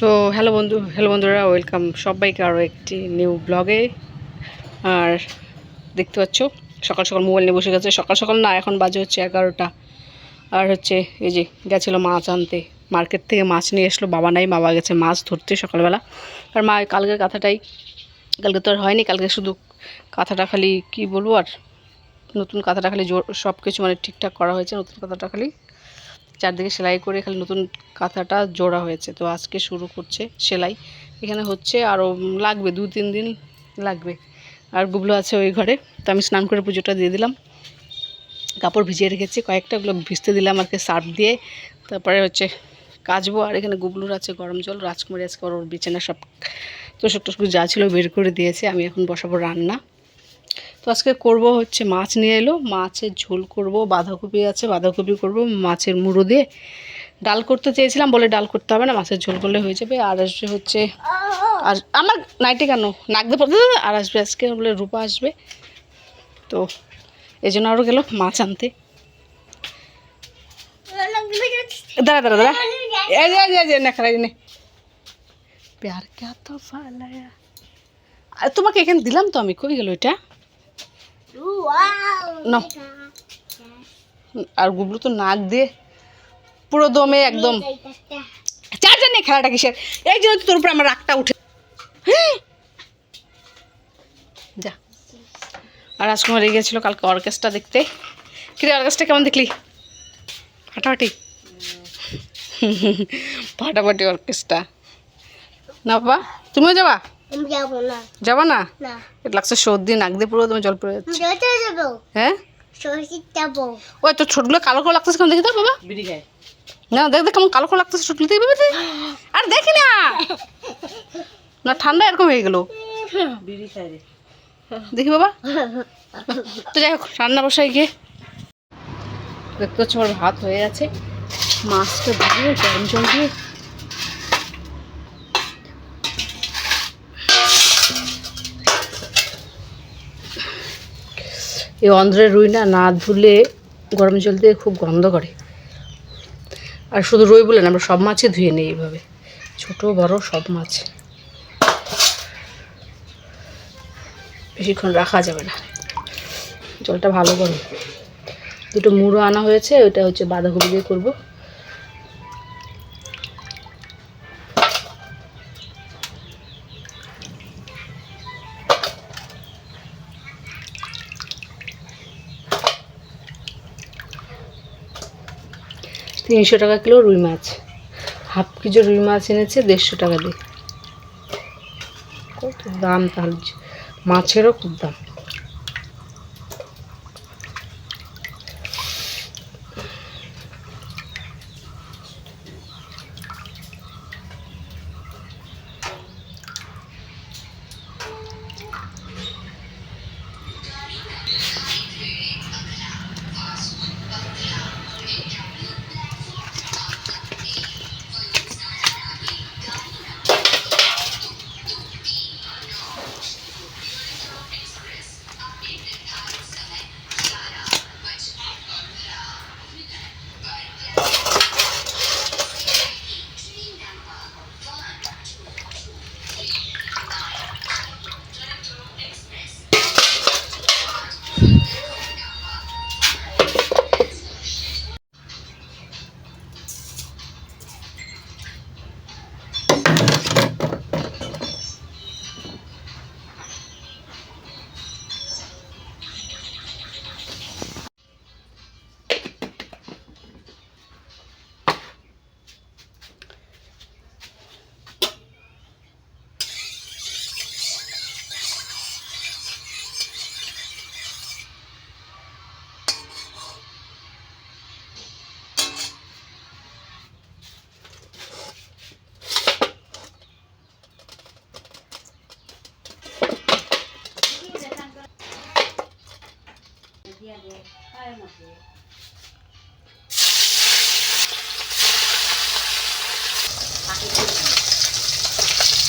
তো হ্যালো বন্ধু হ্যালো বন্ধুরা ওয়েলকাম সবাইকে আরও একটি নিউ ব্লগে আর দেখতে পাচ্ছ, সকাল সকাল মোবাইল নিয়ে বসে গেছে। সকাল সকাল না, এখন বাজে হচ্ছে এগারোটা। আর হচ্ছে এই যে গেছিল মাছ আনতে। মার্কেট থেকে মাছ নিয়ে আসলো বাবা নাই, বাবা গেছে মাছ ধরতে সকালবেলা। আর মা কালকের কাঁথাটাই, কালকে তো আর হয়নি, কালকে শুধু কাঁথাটা খালি কি বলব আর নতুন কাঁথাটা খালি জোর সব কিছু মানে ঠিকঠাক করা হয়েছে, নতুন কাঁথাটা খালি চারদিকে সেলাই করে খালি নতুন কাঁথাটা জোড়া হয়েছে। তো আজকে শুরু করছে সেলাই। এখানে হচ্ছে আরও লাগবে, দু তিন দিন লাগবে। আর গুবলো আছে ওই ঘরে। তো আমি স্নান করে পুজোটা দিয়ে দিলাম। কাপড় ভিজিয়ে রেখেছি, কয়েকটা ওগুলো ভিজতে দিলাম আর কি, সার্ফ দিয়ে। তারপরে হচ্ছে কাচবো। আর এখানে গুবলুর আছে গরম জল, রাজকুমারী আজকে ওর বিছানা সব তোষক টোষক যা ছিল বের করে দিয়েছে। আমি এখন বসাবো রান্না। তো আজকে করব হচ্ছে মাছ নিয়ে এলো, মাছের ঝোল করব, বাঁধাকপি আছে, বাঁধাকপি করব, মাছের মুড়ো দিয়ে। ডাল করতে চেয়েছিলাম, বলে ডাল করতে হবে না, মাছের ঝোল করলে হয়ে যাবে। আর আসবে হচ্ছে, আর আমার নাইটে কেন? নাক পড়তে আর আসবে আজকে, বলে রূপা আসবে। তো এই জন্য আরও গেল মাছ আনতে। দাঁড়া দাঁড়া দাঁড়া। এই যে যে নেখা নে প্যার ক্যা তো ফালায়া তোমাকে এখানে দিলাম তো আমি, কই গেল এটা? নাও। আর গুবলু তো নাক দিয়ে পুরো দমে একদম। চার্জার নেই খেলাটা কিসের? এই জন্য তোর উপরে আমার রাগটা উঠে। যা। আর রাজকুমার রেগে গেছিল কালকে অর্কেস্ট্রা দেখতে। কিরে অর্কেস্ট্রা কেমন দেখলি? ফাটাফাটি? ফাটাফাটি অর্কেস্ট্রা। না বাবা তুমিও যাবা? যাব না। যাবা না? না। এটা লাগছে সর্দি নাক দিয়ে পুরো তোমার জল পড়ে যাচ্ছে। যাব? হ্যাঁ? সরষিত যাব ওই তো ছোটগুলো কালো কালো লাগতেছে কেমন দেখি তো বাবা। না দেখ দেখ কেমন কালো কালো লাগতেছে ছোটগুলো। দেখি বাবা আর দেখি না। না ঠান্ডা এরকম হয়ে গেল। বিড়ি খায় রে। দেখি বাবা। তো যাই হোক রান্না বসাই গিয়ে। দেখতে পাচ্ছ আমার ভাত হয়ে গেছে। মাছটা দিয়ে গরম জল দিয়ে এই অন্ধ্রের রুই না না ধুলে গরম জল দিয়ে খুব গন্ধ করে। আর শুধু রুই বলে না, আমরা সব মাছই ধুয়ে নিই এইভাবে। ছোট, বড় সব মাছ। বেশিক্ষণ রাখা যাবে না। জলটা ভালো গরম। দুটো মুড়ো আনা হয়েছে, ওইটা হচ্ছে বাঁধাকপি দিয়ে করব। তিনশো টাকা কিলো রুই মাছ। হাফ কেজি রুই মাছ এনেছে, দেড়শো টাকা দিয়ে। কত দাম তাহলে? মাছেরও খুব দাম।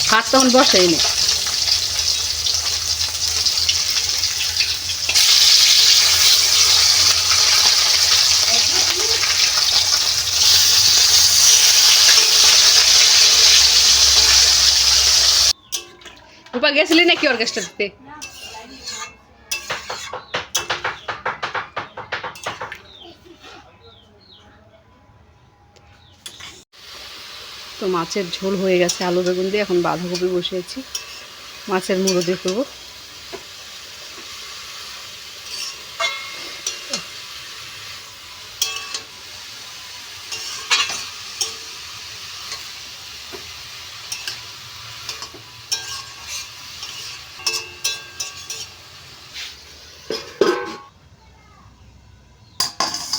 হাত তখন বসেই নেই রূপা গেছিলি নাকি অর্কেস্ট্রা দিতে তো মাছের ঝোল হয়ে গেছে, আলু বেগুন দিয়ে। এখন বাঁধাকপি বসে আছি মাছের মুড়ো দিয়ে করব।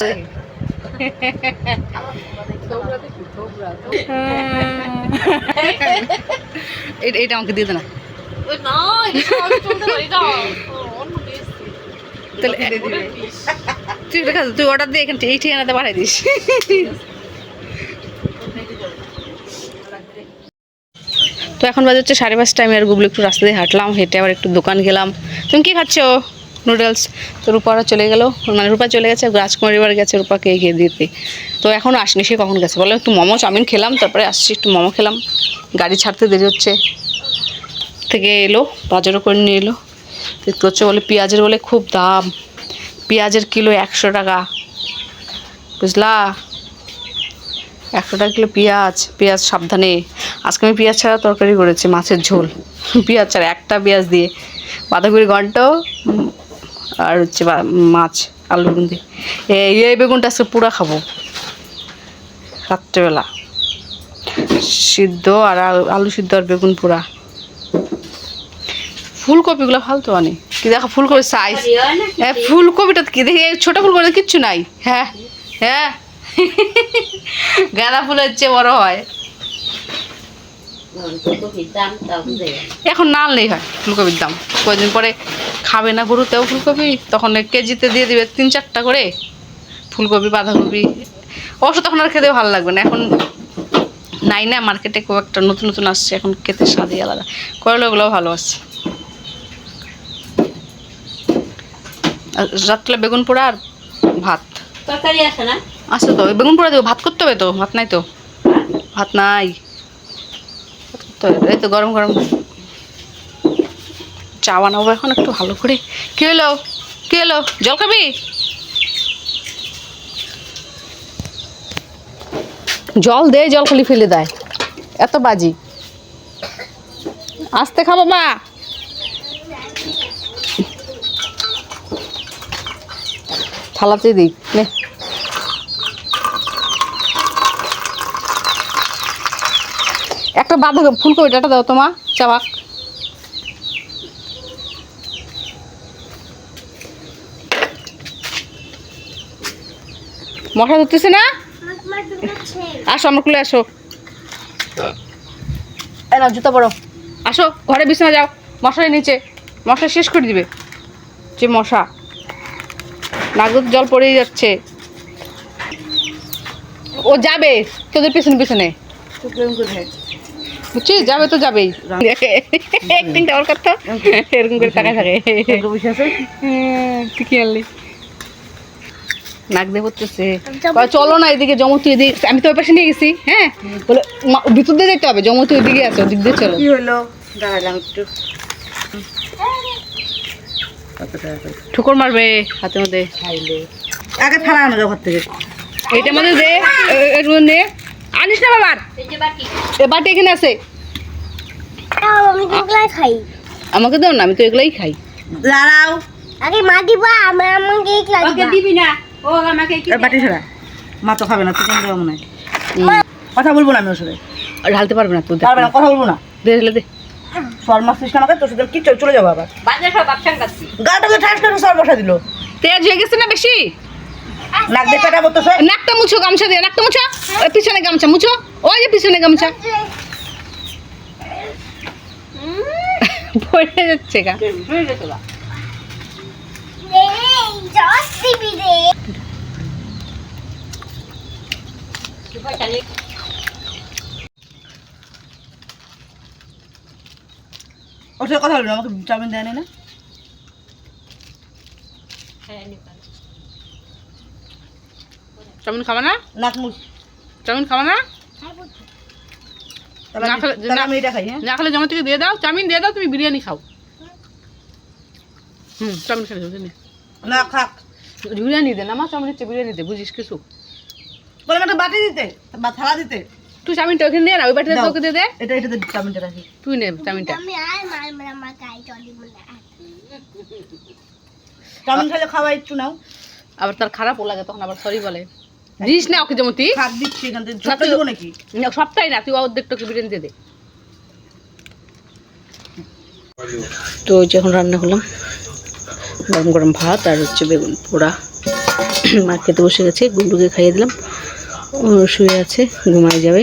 এটা এটা আমাকে দিয়ে দে না। তুই দেখা তুই অর্ডার দিয়ে এখানে এই ঠিকানাতে পাঠাই দিস। তো এখন বাজে হচ্ছে সাড়ে পাঁচটা আমি আর গুবলু একটু রাস্তা দিয়ে হাঁটলাম হেঁটে আবার একটু দোকান গেলাম। তুমি কি খাচ্ছো? নুডলস তো রূপারা চলে গেল। মানে রূপা চলে গেছে, রাজকুমারী এবার গেছে রূপাকে এগিয়ে দিতে। তো এখনও আসনি সে কখন গেছে? বলে, একটু মোমো, চাউমিন খেলাম, তারপরে আসছি, একটু মোমো খেলাম। গাড়ি ছাড়তে দেরি হচ্ছে। থেকে এলো, বাজারও করে নিয়ে এলো। দেখতে হচ্ছে বলে পেঁয়াজের বলে খুব দাম। পেঁয়াজের কিলো একশো টাকা। বুঝলা? একশো টাকা কিলো পেঁয়াজ পেঁয়াজ সাবধানে। আজকে আমি পেঁয়াজ ছাড়া তরকারি করেছি, মাছের ঝোল। পেঁয়াজ ছাড়া একটা পেঁয়াজ দিয়ে। বাঁধাকপি ঘন্ট আর হচ্ছে মাছ আলু বেগুন দিয়ে এই বেগুনটা আজকে পুরা খাব। রাত্রেবেলা। সিদ্ধ আর আলু- সিদ্ধ আর বেগুন পোড়া ফুলকপিগুলো ফালতু আনি। কি দেখো ফুলকপি সাইজ হ্যাঁ ফুলকপিটা কি দেখি ছোট ফুলকপি কিচ্ছু নাই। হ্যাঁ হ্যাঁ। গাঁদা ফুল হচ্ছে বড় হয়। এখন না আনলেই হয় ফুলকপির দাম। কয়েকদিন পরে খাবে না গরুতেও ফুলকপি তখন কেজিতে দিয়ে দিবে তিন চারটা করে ফুলকপি বাঁধাকপি। অবশ্য তখন আর খেতে ভালো লাগবে না। এখন নাই না মার্কেটে খুব একটা নতুন নতুন আসছে এখন খেতে স্বাদই আলাদা। করলাগুলোও ভালো আর রাত্রে বেগুন পোড়া আর ভাত। তরকারি আছে না? আছে তো বেগুন পোড়া দেবো ভাত করতে হবে তো? ভাত নাই তো? ভাত নাই। হবে। এই তো গরম গরম চা বানাবো এখন একটু ভালো করে। কি হলো? কি হলো? জল খাবি? জল দে, জল খালি ফেলে দেয় এত বাজি। আসতে খাব, মা। থালাতে দিই, নে। একটা বাঁধা ফুলকপি, ডাটা দাও তোমা চাবাক। মশা ধরতেছে না? আসো, আমার কুলে আসো। নাও, জুতো পরো। আসো, ঘরে বিছানা যাও, মশারি নিচে। মশা শেষ করে দিবে। যে মশা। নাগর জল পড়েই যাচ্ছে। ও যাবে, তোদের পিছনে পিছনে। বুঝছিস যাবে তো যাবেই। কথা এরকম করে টাকা থাকে। হ্যাঁ, আনলি। নাক দিয়ে পড়তেছে। চলো না এদিকে জমতু এদিকে আমি তো ওই পাশে নিয়ে গেছি হ্যাঁ? বলে ভিতর দিয়ে যেতে হবে জমতু এদিকে আছে ওদিক দিয়ে চলো। কি হলো? দাঁড়ালাম একটু। ঠুকর মারবে হাতের মধ্যে। আগে থালা আনো ঘর থেকে। এইটার মধ্যে দে মধ্যে দে। আনিস না বাবার? এ বাটি এখানে আছে। খাই। আমাকে দাও না আমি তো এগুলাই খাই। দাঁড়াও। আগে মা দিবা আমার আমাকে এগুলা দিবা। দিবি না। ও আমাকে বাটি ছাড়া মা তো খাবে না তুই কেন মনে কথা বলব না আমি ওর সাথে। ঢালতে পারবে না তো দে। পারবে না কথা বলব না। দে দে। আমাকে? তোর সাথে কি চলে যাব আবার। বাজার সব ব্যবসা করছি গাটা তো ঠাস করে সর বসা দিল। তেজ হয়ে গেছে না বেশি? নাক দিয়ে পেটা বলতেছে? নাকটা মুছো গামছা দিয়ে। নাকটা মুছো। ওই পিছনে গামছা মুছো। ওই যে পিছনে গামছা। পড়ে যাচ্ছে গা। এই জস দিবি রে ওর সাথে কথা বলবি আমাকে চাউমিন দেয়নি না? চাউমিন খাবা না? চাউমিন খাবা না? না আমি- খেলে- তাহলে না- আমি এটা খাই হ্যাঁ? না খেলে জামা থেকে দিয়ে দাও চাউমিন দিয়ে দাও তুমি বিরিয়ানি খাও। হুম চাউমিন খেলে না খাক। বিরিয়ানি দে না মা চাউমিন হচ্ছে বিরিয়ানি দে বুঝিস কিছু? বলে একটা বাটি দিতে বা থালা দিতে। তুই চাউমিনটা ওখানে নিয়ে না ওই বাটিতে তোকে দিয়ে দে। এটা এটাতে চাউমিনটা রাখি। তুই নে চাউমিনটা। আমি আর মার মার আমার গায়ে চলি মনে চাউমিন খেলে খাওয়া একটু নাও। আবার তার খারাপও লাগে তখন আবার সরি বলে। দিস না ওকে যেমন তুই খাক দিচ্ছি এখান থেকে। দেবো নাকি? না, সবটাই না তুই অর্ধেকটা বিরিয়ানি দিয়ে দে। তো ওই যে রান্না করলাম। গরম গরম ভাত আর হচ্ছে বেগুন পোড়া। মা খেতে বসে গেছে গুল্লুকে খাইয়ে দিলাম। ও শুয়ে আছে ঘুমায় যাবে।